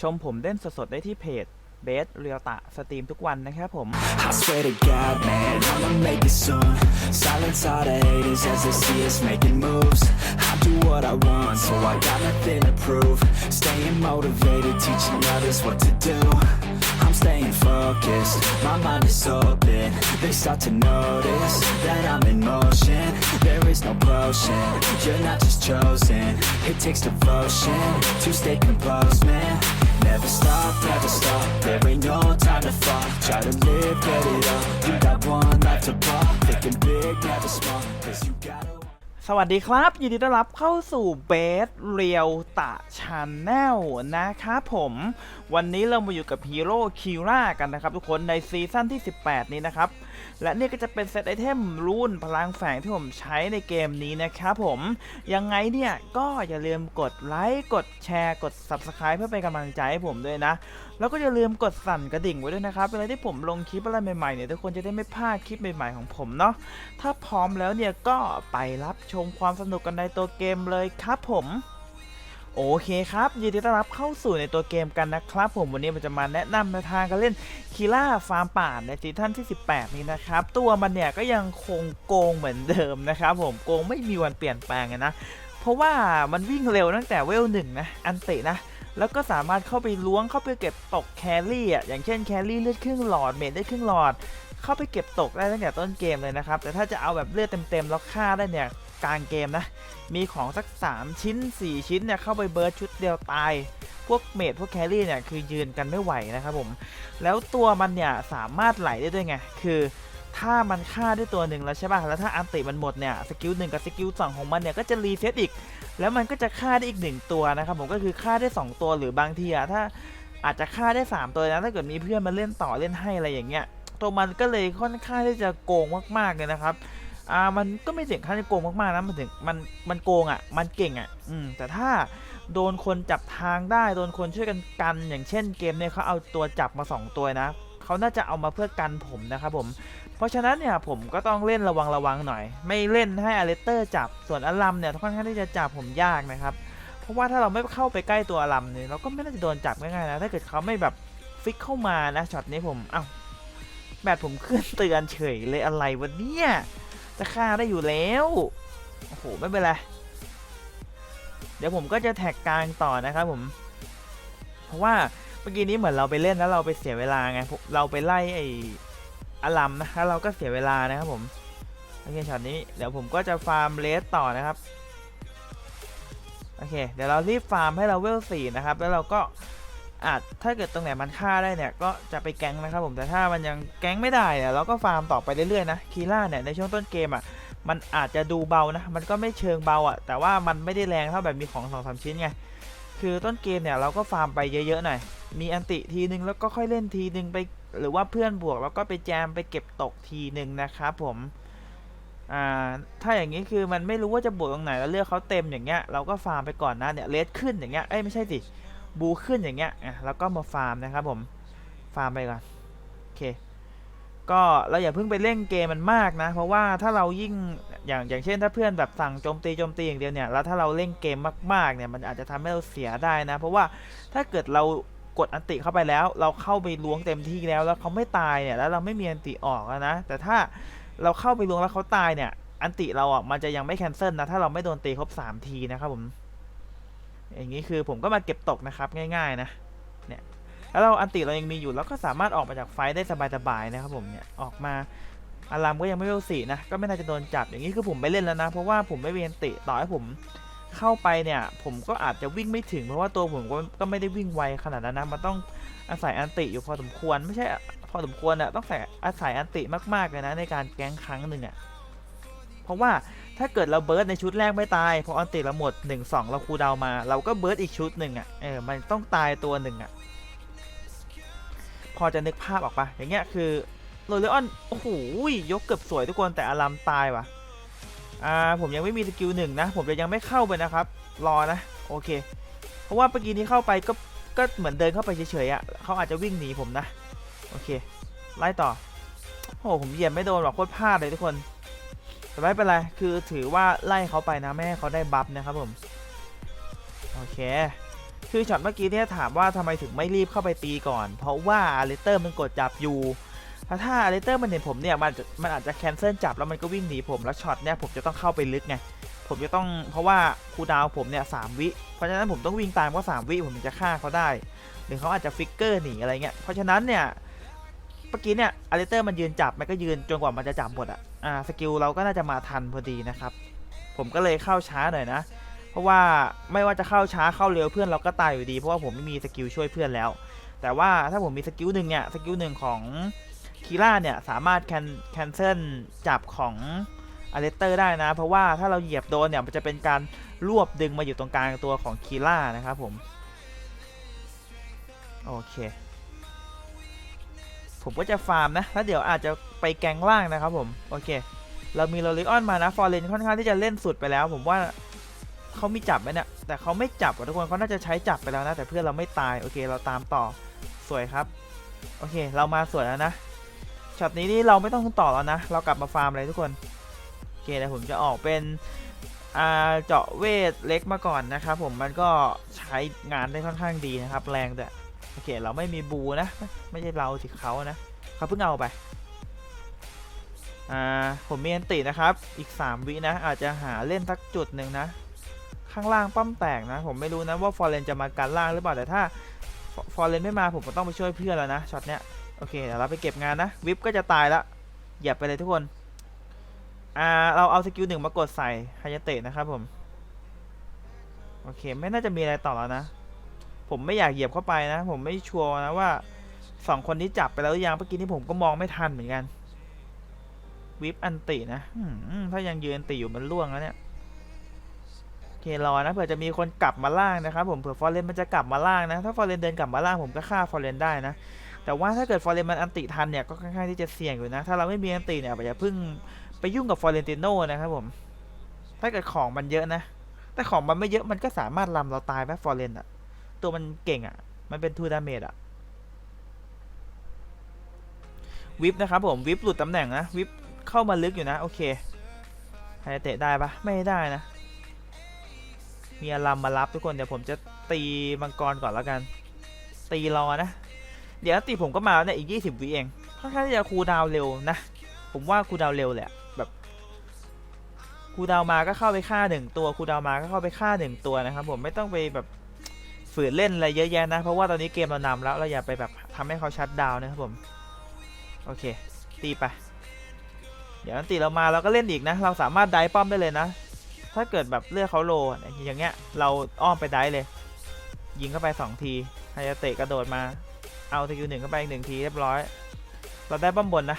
ชมผมเล่นสดๆได้ที่เพจเบสเรียลตะสตรีมทุกวันนะครับผม I swear to God, man, I'ma make it soon. Silence all the haters as they see us making moves. I do what I want, so I got nothing to prove. Staying motivated, teaching others what to do. I'm staying focused, my mind is so open. They start to notice that I'm in motion. There is no potion, you're not just chosen. It takes devotion to stay composed, man. Never stop, never stop. There ain't no time to fall. Try to live, get it up. You got one life to pop. Thinking big, never small. Cause you gotta. สวัสดีครับ ยินดีต้อนรับเข้าสู่เบสเรียวตะชาแนลนะครับผม วันนี้เรามาอยู่กับฮีโร่คิร่ากันนะครับทุกคนในซีซั่นที่ 18 นี้นะครับ และนี่ก็จะเป็นเซตไอเทมรุ่นพลังแฝงที่ผมใช้ในเกมนี้นะครับผม ยังไงเนี่ยก็อย่าลืมกดไลค์กดแชร์กด Subscribe เพื่อเป็นกำลังใจให้ผมด้วยนะ แล้วก็อย่าลืมกดสั่นกระดิ่งไว้ด้วยนะครับเวลาที่ผมลงคลิปอะไรใหม่ๆเนี่ยทุกคนจะได้ไม่พลาดคลิปใหม่ๆของผมเนาะถ้าพร้อมแล้วเนี่ยก็ไปรับชมความสนุกกันในตัวเกมเลยครับผม โอเคครับยินดีต้อนรับเข้าสู่ในตัวเกมกันนะครับ ผมวันนี้มันจะมาแนะนำแนวทางการเล่นคีล่าฟาร์มป่าในซีซั่นที่ 18 นี้นะครับ ตัวมันเนี่ยก็ยังคงโกงเหมือนเดิมนะครับ ผมโกงไม่มีวันเปลี่ยนแปลงนะ เพราะว่ามันวิ่งเร็วตั้งแต่เวลหนึ่งนะอันตินะแล้วก็สามารถเข้าไปล้วงเข้าไปเก็บตกแครี่อะอย่างเช่นแครี่เลือดครึ่งหลอดเมดได้ครึ่งหลอด เข้าไปเก็บตกได้ตั้งแต่ต้นเกมเลยนะครับแต่ถ้าจะเอาแบบเลือดเต็มๆแล้วฆ่าได้เนี่ย กลางเกมนะ มีของสัก 3 ชิ้น 4 ชิ้นเนี่ยเข้าไปเบิร์ดชุดเดียวตาย พวกเมดพวกแครี่เนี่ยคือยืนกันไม่ไหวนะครับผม แล้วตัวมันเนี่ยสามารถไหลได้ด้วยไง คือถ้ามันฆ่าได้ตัวหนึ่งแล้วใช่ป่ะ แล้วถ้าอันติมันหมดเนี่ยสกิลหนึ่งกับสกิลสองของมันเนี่ยก็จะรีเซ็ตอีก แล้วมันก็จะฆ่าได้อีกหนึ่งตัวนะครับผม ก็คือฆ่าได้ 2 ตัวหรือบางทีอะถ้าอาจจะฆ่าได้ 3 ตัวนะถ้าเกิดมีเพื่อนมาเล่นต่อเล่นให้อะไรอย่างเงี้ย ตัวมันก็เลยค่อนข้างที่จะโกงมากๆเลยนะครับ อ่ามันก็ไม่ถึงขั้นจะโกงมากๆนะมันถึงมันมันโกงอะมันเก่งอะอืมแต่ถ้าโดนคนจับทางได้โดนคนช่วยกันกันอย่างเช่นเกมเนี่ยเขาเอาตัวจับมา 2 ตัวนะเขาน่าจะเอามาเพื่อกันผมนะครับผม เพราะฉะนั้นเนี่ยผมก็ต้องเล่นระวังระวังหน่อย ไม่เล่นให้อเลสเตอร์จับส่วนอลัมเนี่ยค่อนข้างที่จะจับผมยากนะครับเพราะว่าถ้าเราไม่เข้าไปใกล้ตัวอลัมเนี่ยเราก็ไม่น่าจะโดนจับง่ายๆนะถ้าเกิดเขาไม่แบบฟิกเข้ามานะช็อตนี้ผมเอ้าแบตผมขึ้นเตือนเฉยเลยอะไรวะเนี่ย จะฆ่าได้อยู่แล้ว โอ้โห ไม่เป็นไร เดี๋ยวผมก็จะแท็กกลางต่อนะครับผม เพราะว่าเมื่อกี้นี้เหมือนเราไปเล่นแล้วเราไปเสียเวลาไง เราไปไล่ไอ้อลัมนะแล้วเราก็เสียเวลานะครับผมโอเคช็อตนี้เดี๋ยวผมก็จะฟาร์มเลสต่อนะครับ โอเค เดี๋ยวเรารีบฟาร์มให้เราเวลสี่นะครับ แล้วเราก็ อาจถ้าเกิดตรงไหนมันฆ่าได้เนี่ยก็จะไปแก๊งนะครับผมแต่ถ้ามันยังแก๊งไม่ได้เนี่ยเราก็ฟาร์มต่อไปเรื่อยๆนะคีล่าเนี่ยในช่วงต้นเกมอะมันอาจจะดูเบานะมันก็ไม่เชิงเบาอะแต่ว่ามันไม่ได้แรงเท่าแบบมีของสองสามชิ้นไงคือต้นเกมเนี่ยเราก็ฟาร์มไปเยอะๆหน่อยมีอันติทีนึงแล้วก็ค่อยเล่นทีนึงไปหรือว่าเพื่อนบวกแล้วก็ไปแจมไปเก็บตกทีนึงนะครับผมอ่าถ้าอย่างนี้คือมันไม่รู้ว่าจะบวกตรงไหนแล้วเลือกเขาเต็มอย่างเงี้ยเราก็ฟาร์มไปก่อนนะเนี่ยเลสขึ้นอย่างเงี้ยเอ้ยไม่ใช่สิ บูขึ้นอย่างเงี้ยอะแล้วก็มาฟาร์มนะครับผมฟาร์มไปก่อนโอเคก็เราอย่าเพิ่งไปเล่นเกมมันมากนะ เพราะว่าถ้าเรายิ่งอย่างอย่างเช่นถ้าเพื่อนแบบสั่งโจมตีโจมตีอย่างเดียวเนี่ยแล้วถ้าเราเล่นเกมมากๆเนี่ยมันอาจจะทำให้เราเสียได้นะ เพราะว่าถ้าเกิดเรากดอันติเข้าไปแล้ว เราเข้าไปล้วงเต็มที่แล้วแล้วเขาไม่ตายเนี่ยแล้วเราไม่มีอันติออกนะ แต่ถ้าเราเข้าไปล้วงแล้วเขาตายเนี่ยอันติเราอะมันจะยังไม่แคนเซิลนะถ้าเราไม่โดนตีครบ3ทีนะครับผม อย่างนี้คือผมก็มาเก็บตกนะครับง่าย ๆ นะเนี่ยแล้วเราอันติเรายังมีอยู่เราก็สามารถออกมาจากไฟได้สบายๆนะครับผมเนี่ยออกมาอารามก็ยังไม่เวลสี่นะก็ไม่น่าจะโดนจับอย่างนี้คือผมไม่เล่นแล้วนะ เพราะว่าผมไม่มีอันติต่อให้ผมเข้าไปเนี่ย ผมก็อาจจะวิ่งไม่ถึงเพราะว่าตัวผมก็ก็ไม่ได้วิ่งไวขนาดนั้นนะมันต้องอาศัยอันติอยู่พอสมควรไม่ใช่พอสมควรอะต้องใส่อาศัยอันติมากๆเลยนะในการแก๊งครั้งหนึ่งอะเพราะว่า ถ้าเกิดเราเบิร์ดในชุดแรกไม่ตายพออันติเราหมด 1 2 เราคูดาวมา เราก็เบิร์ดอีกชุดหนึ่งอะเออมันต้องตายตัวหนึ่งอะพอจะนึกภาพออกปะอย่างเงี้ยคือโรเลออนโอ้โหยกเกือบสวยทุกคนแต่อารามตายว่ะอ่าผมยังไม่มีสกิลหนึ่งนะ ผมจะยังไม่เข้าไปนะครับ รอนะโอเค เพราะว่าเมื่อกี้นี้เข้าไปก็ก็เหมือนเดินเข้าไปเฉยๆอะเขาอาจจะวิ่งหนีผมนะ โอเค ไล่ต่อโอ้โหผมเหยียบไม่โดนหรอกโคตรพลาดเลยทุกคน แต่ไม่เป็นไร คือถือว่าไล่เขาไปนะไม่เขาได้บัฟนะครับผม โอเค คือช็อตเมื่อกี้เนี่ยถามว่าทำไมถึงไม่รีบเข้าไปตีก่อน เพราะว่าอาริเตอร์มันกดจับอยู่ ถ้าถ้าอาริเตอร์มันเห็นผมเนี่ยมันจะมันอาจจะแคนเซิลจับแล้วมันก็วิ่งหนีผมแล้วช็อตเนี่ยผมจะต้องเข้าไปลึกไง ผมจะต้องเพราะว่าคูดาวผมเนี่ยสามวิ เพราะฉะนั้นผมต้องวิ่งตามก็สามวิผมถึงจะฆ่าเขาได้ หรือเขาอาจจะฟิกเกอร์หนีอะไรเงี้ย เพราะฉะนั้นเนี่ย เมื่อกี้เนี่ยอาริเตอร์มันยืนจับมันก็ยืนจนกว่ามันจะจับหมดอะ อ่าสกิลเราก็น่าจะมาทันพอดีนะครับ ผมก็เลยเข้าช้าหน่อยนะ เพราะว่าไม่ว่าจะเข้าช้าเข้าเร็วเพื่อนเราก็ตายอยู่ดี เพราะว่าผมไม่มีสกิลช่วยเพื่อนแล้ว แต่ว่าถ้าผมมีสกิลหนึ่งเนี่ยสกิลหนึ่งของคีร่าเนี่ยสามารถแคนแคนเซิลจับของอเลสเตอร์ได้นะ เพราะว่าถ้าเราเหยียบโดนเนี่ยมันจะเป็นการรวบดึงมาอยู่ตรงกลางตัวของคีร่านะครับผมโอเค ผมก็จะฟาร์มนะ แล้วเดี๋ยวอาจจะ ไปแกงล่างนะครับผม โอเค เรามีโรลิออนมานะฟอร์เรนค่อนข้างที่จะเล่นสุดไปแล้ว ผมว่าเขามีจับไหมเนี่ยแต่เขาไม่จับอะทุกคนเขาน่าจะใช้จับไปแล้วนะ แต่เพื่อนเราไม่ตายโอเคเราตามต่อสวยครับ โอเค เรามาสวยแล้วนะช็อตนี้นี่เราไม่ต้องต่อแล้วนะ เรากลับมาฟาร์มเลยทุกคนโอเคเดี๋ยวผมจะออกเป็นเจาะเวทเล็กมาก่อนนะครับผมมันก็ใช้งานได้ค่อนข้างดีนะครับ แรงด้วยโอเค เราไม่มีบูนะ ไม่ใช่เราสิเขานะเขาเพิ่งเอาไป อ่าผมมีอันตินะครับ อีก 3 วินะ อาจจะหาเล่นสักจุดหนึ่งนะ ข้างล่างป้อมแตกนะ ผมไม่รู้นะว่าฟอร์เรนจะมากันล่างหรือเปล่า แต่ถ้าฟอร์เรนไม่มาผมก็ต้องไปช่วยเพื่อนแล้วนะช็อตเนี้ย โอเคเดี๋ยวเราไปเก็บงานนะ วิปก็จะตายละเหยียบไปเลยทุกคน อ่า เราเอาสกิลหนึ่งมากดใส่ไฮยาเตะนะครับผม โอเค ไม่น่าจะมีอะไรต่อแล้วนะ ผมไม่อยากเหยียบเข้าไปนะ ผมไม่ชัวร์นะว่าสองคนนี้จับไปแล้วหรือยัง เมื่อกี้นี้ผมก็มองไม่ทันเหมือนกัน วิปอันตินะถ้ายังยืนติอยู่มันล่วงแล้วเนี่ยโอเครอนะเผื่อจะมีคนกลับมาล่างนะครับผมเผื่อฟอร์เรนมันจะกลับมาล่างนะ ถ้าฟอร์เรนเดินกลับมาล่างผมก็ฆ่าฟอร์เรนได้นะ แต่ว่าถ้าเกิดฟอร์เรนมันอันติทันเนี่ยก็ค่อนข้างที่จะเสี่ยงอยู่นะ ถ้าเราไม่มีอันติเนี่ยอย่าเพิ่งไปยุ่งกับฟอร์เรนติโนนะครับผม ถ้าเกิดของมันเยอะนะ แต่ของมันไม่เยอะมันก็สามารถลำเราตายไหมฟอร์เรนอะตัวมันเก่งอะมันเป็นทูดาเมจอะวิปนะครับผมวิปหลุดตำแหน่งนะวิป เข้ามาลึกอยู่นะ โอเคใครเตะได้ปะไม่ได้นะ มีอารัมมารับทุกคน เดี๋ยวผมจะตีมังกรก่อนแล้วกัน ตีรอนะ เดี๋ยวตีผมก็มาเนี่ยอีก 20วิเองค่อนข้างที่จะคูดาวเร็วนะ ผมว่าคูดาวเร็วแหละแบบคูดาวมาก็เข้าไปฆ่าหนึ่งตัวคูดาวมาก็เข้าไปฆ่าหนึ่งตัวนะครับ ผมไม่ต้องไปแบบฝืนเล่นอะไรเยอะแยะนะ เพราะว่าตอนนี้เกมเรานำแล้วเราอย่าไปแบบทำให้เขาชัดดาวนะครับผม โอเค ตีไป เดี๋ยวอันติเรามาเราก็เล่นอีกนะ เราสามารถได้ป้อมได้เลยนะ ถ้าเกิดแบบเลือกเขาโลอย่างเงี้ย เราอ้อมไปได้เลย ยิงเข้าไป 2 ทีไฮยาเตะกระโดดมา เอาสกิลหนึ่งเข้าไปอีกหนึ่งทีเรียบร้อย เราได้ป้อมบนนะ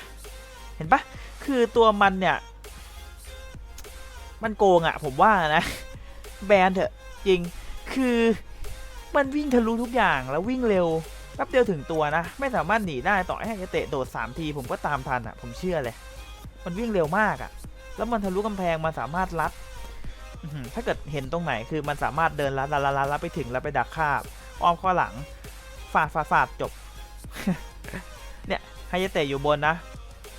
เห็นปะคือตัวมันเนี่ย มันโกงอะผมว่านะ แบนเถอะจริง คือมันวิ่งทะลุทุกอย่างแล้ววิ่งเร็วแป๊บเดียวถึงตัวนะ ไม่สามารถหนีได้ต่อให้ไฮเตะโดดสามที ผมก็ตามทันอะผมเชื่อเลย มันวิ่งเร็วมากอะ่ะ แล้วมันทะลุกำแพงมันสามารถลัดถ้าเกิดเห็นตรงไหนคือมันสามารถเดินลัดลัดลัดลัดไปถึงแล้วไปดักคาบอ้อมข้อหลังฟาดฟาดฟาดจบ เนี่ยไฮยเตะอยู่บนนะ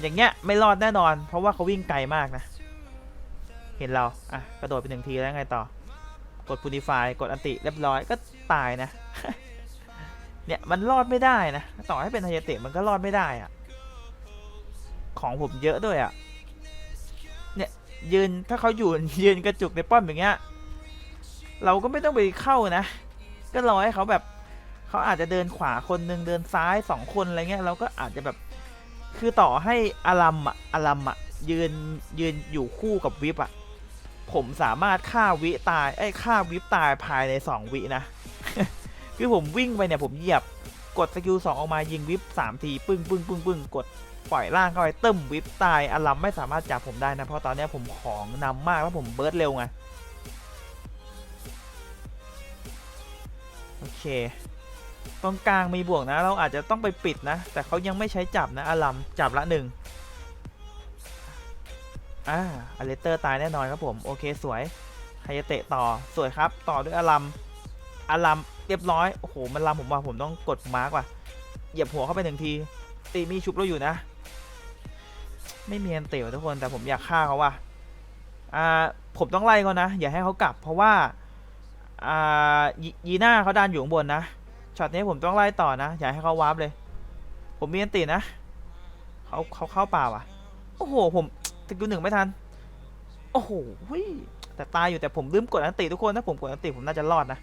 อย่างเงี้ยไม่รอดแน่นอน เพราะว่าเขาวิ่งไกลมากนะ เห็นเรา อะ กระโดดไปหนึ่งทีแล้วไงต่อ กดพูนิฟายกดอันติเรียบร้อยก็ตายนะ เนี่ยมันรอดไม่ได้นะ ต่อให้เป็นไฮยเตะมันก็รอดไม่ได้อะ ของผมเยอะด้วยอะ่ะ เนี่ยยืนถ้าเขาอยู่ยืนกระจุกในป้อมอย่างเงี้ย เราก็ไม่ต้องไปเข้านะ ก็รอให้เขาแบบเขาอาจจะเดินขวาคนหนึ่งเดินซ้ายสองคนอะไรเงี้ยเราก็อาจจะแบบคือต่อให้อารัมอะอารัมอะยืนยืนอยู่คู่กับวิปอะผมสามารถฆ่าวิตายไอ้ฆ่าวิปตายภายในสองวินะ คือผมวิ่งไปเนี่ยผมเหยียบกดสกิลสองออกมายิงวิปสามทีปึ้งปึ้งปึ้งปึ้งกด ปล่อยล่างเข้าไปตึ้มวิปตายอารัมไม่สามารถจับผมได้นะ เพราะตอนนี้ผมของนำมากแล้วผมเบิร์ดเร็วไง โอเค ตรงกลางมีบวกนะ เราอาจจะต้องไปปิดนะ แต่เขายังไม่ใช้จับนะอารัมจับละหนึ่งอ่าอเลสเตอร์ตายแน่นอนครับผม โอเคสวยไฮยาเตะต่อสวยครับ ต่อด้วยอารัมอารัมเรียบร้อย โอ้โห มันลำผมว่าผมต้องกดมาร์กว่ะ เหยียบหัวเข้าไปหนึ่งที ตีมีชุบเราอยู่นะ ไม่มีอันเตะว่ะทุกคนแต่ผมอยากฆ่าเขาว่ะอ่าผมต้องไล่เขานะ อย่าให้เขากลับ เพราะว่าอ่ายีน่าเขาดันอยู่ข้างบนนะช็อตนี้ผมต้องไล่ต่อนะอย่าให้เขาวาร์ปเลย ผมมีอันตินะเขาเขาเข้าป่าว่ะโอ้โห ผมสกิลหนึ่งไม่ทัน โอ้โหแต่ตายอยู่แต่ผมลืมกดอันติทุกคนถ้าผมกดอันติผมน่าจะรอดนะ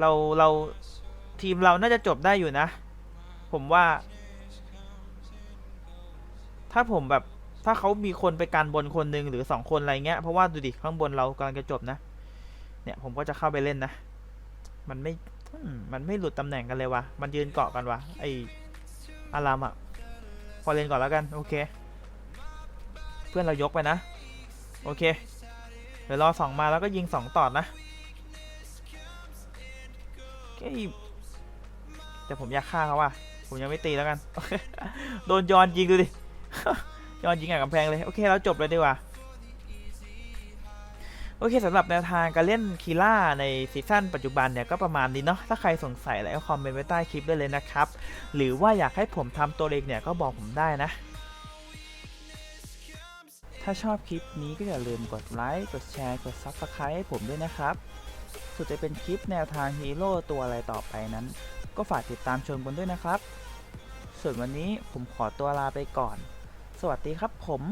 เราเราทีมเราน่าจะจบได้อยู่นะ ผมว่า ถ้าผมแบบถ้าเขามีคนไปการบนคนหนึ่งหรือสองคนอะไรเงี้ยเพราะว่าดูดิข้างบนเรากำลังจะจบนะ เนี่ยผมก็จะเข้าไปเล่นนะ มันไม่มมันไม่หลุดตำแหน่งกันเลยวะมันยืนเกาะกันวะไออารามอะพอเล่นก่อนแล้วกันโอเค เพื่อนเรายกไปนะ โอเค เดี๋ยวรอสองมาแล้วก็ยิงสองตอดนะ เอ้ยแต่ผมอยากฆ่าเขาว่ะผมยังไม่ตีแล้วกัน โดนยอนยิงดูดิ ยอนยิงกับกำแพงเลย โอเคเราจบเลยดีกว่า โอเคสำหรับแนวทางการเล่นคีล่าในซีซั่นปัจจุบันเนี่ยก็ประมาณนี้เนาะ ถ้าใครสงสัยอะไรก็คอมเมนต์ไว้ใต้คลิปได้เลยนะครับ หรือว่าอยากให้ผมทำตัวเลขเนี่ยก็บอกผมได้นะ ถ้าชอบคลิปนี้ก็อย่าลืมกดไลค์ กดแชร์ กด Subscribe ให้ผมด้วยนะครับ ส่วนจะเป็นคลิปแนวทางฮีโร่ตัวอะไรต่อไปนั้น ก็ฝากติดตามชมกันด้วยนะครับ ส่วนวันนี้ผมขอตัวลาไปก่อน สวัสดีครับผม